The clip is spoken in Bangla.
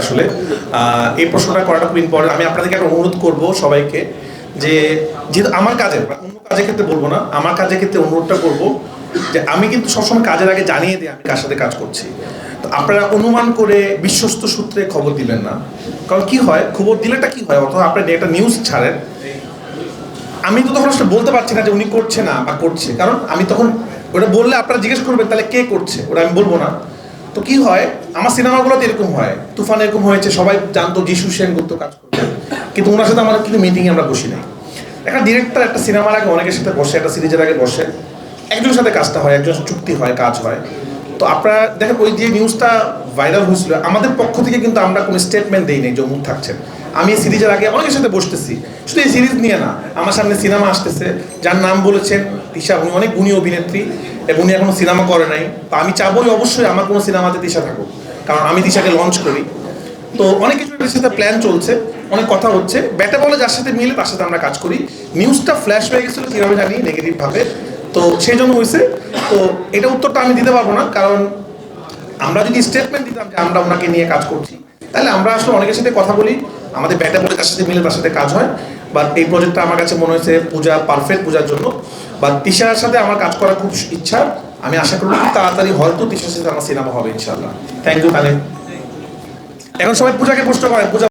আসলে এই প্রশ্নটা করাটা খুব ইম্পর্টেন্ট আমি আপনাদেরকে একটা অনুরোধ করব সবাইকে যে, যেহেতু আমার কাজে অন্য কাজের ক্ষেত্রে বলব না, আমার কাজের ক্ষেত্রে অনুরোধটা করব যে, আমি কিন্তু সবসময় কাজের আগে জানিয়ে দিই আমি কার সাথে কাজ করছি। তো আপনারা অনুমান করে বিশ্বস্ত সূত্রে খবর দিবেন না। কারণ কি হয়? খবর দিলেটা কি হয়? অথবা আপনি একটা নিউজ ছাড়েন। আমি তো তখন আসলে বলতে পারছি না যে উনি করছে না বা করছে। কারণ আমি তখন ওটা বললে আপনারা জিজ্ঞেস করবেন, তাহলে কে করছে? ওটা আমি বলব না। তো কি হয়? আমার সিনেমাগুলোতে এরকম হয়। তুফান এরকম হয়েছে, সবাই জানতো যিশু সেনগুপ্ত কাজ করবে। কিন্তু ওনার সাথে আমার কিন্তু মিটিংয়ে আমরা বসি নাই। একটা ডিরেক্টর একটা সিনেমার আগে অনেকের সাথে বসে, একটা সিরিজের আগে বসে। একজনের সাথে কাজটা হয় একজন চুক্তি হয়, কাজ হয়। তো আপনারা দেখেন, ওই যে নিউজটা ভাইরাল হয়েছিল। আমাদের পক্ষ থেকে কিন্তু আমরা কোনো স্টেটমেন্ট দেই নাই যে থাকছেন। আমি এই সিরিজের আগে অনেকের সাথে বসতেছি। শুধু এই সিরিজ নিয়ে না, আমার সামনে সিনেমা আসতেছে। যার নাম বলেছেন তিশা, উনি অনেক গুণী অভিনেত্রী এবং উনি এখনও সিনেমা করে নাই। তো আমি চাবোই অবশ্যই আমার কোনো সিনেমাতে তিশা থাকুক। কারণ আমি তিশাকে লঞ্চ করি। তো অনেক কিছু এর সাথে প্ল্যান চলছে, অনেক কথা হচ্ছে। ব্যাটে বলে, যার সাথে মিলে তার সাথে আমরা কাজ করি। নিউজটা ফ্ল্যাশ হয়ে গেছিল, কীভাবে জানি নেগেটিভভাবে তো সেই জন্য হয়েছে। তো এটা উত্তরটা আমি দিতে পারব না, কারণ আমরা যদি স্টেটমেন্ট দিতাম যে আমরা ওনাকে নিয়ে কাজ করছি, তাহলে আমরা আসলে অনেকের সাথে কথা বলি, আমাদের ব্যাটা বলে তার সাথে মিলে তার সাথে কাজ হয়। বা এই প্রজেক্টটা আমার কাছে মনে হয়েছে পূজা পারফেক্ট পূজার জন্য। বা তিশার সাথে আমার কাজ করার খুব ইচ্ছা। আমি আশা করি খুব তাড়াতাড়ি হয়তো তিশার সাথে আমার সিনেমা হবে ইনশাল্লাহ থ্যাংক ইউ তাহলে এখন সবাই পূজাকে প্রশ্ন করেন, পূজা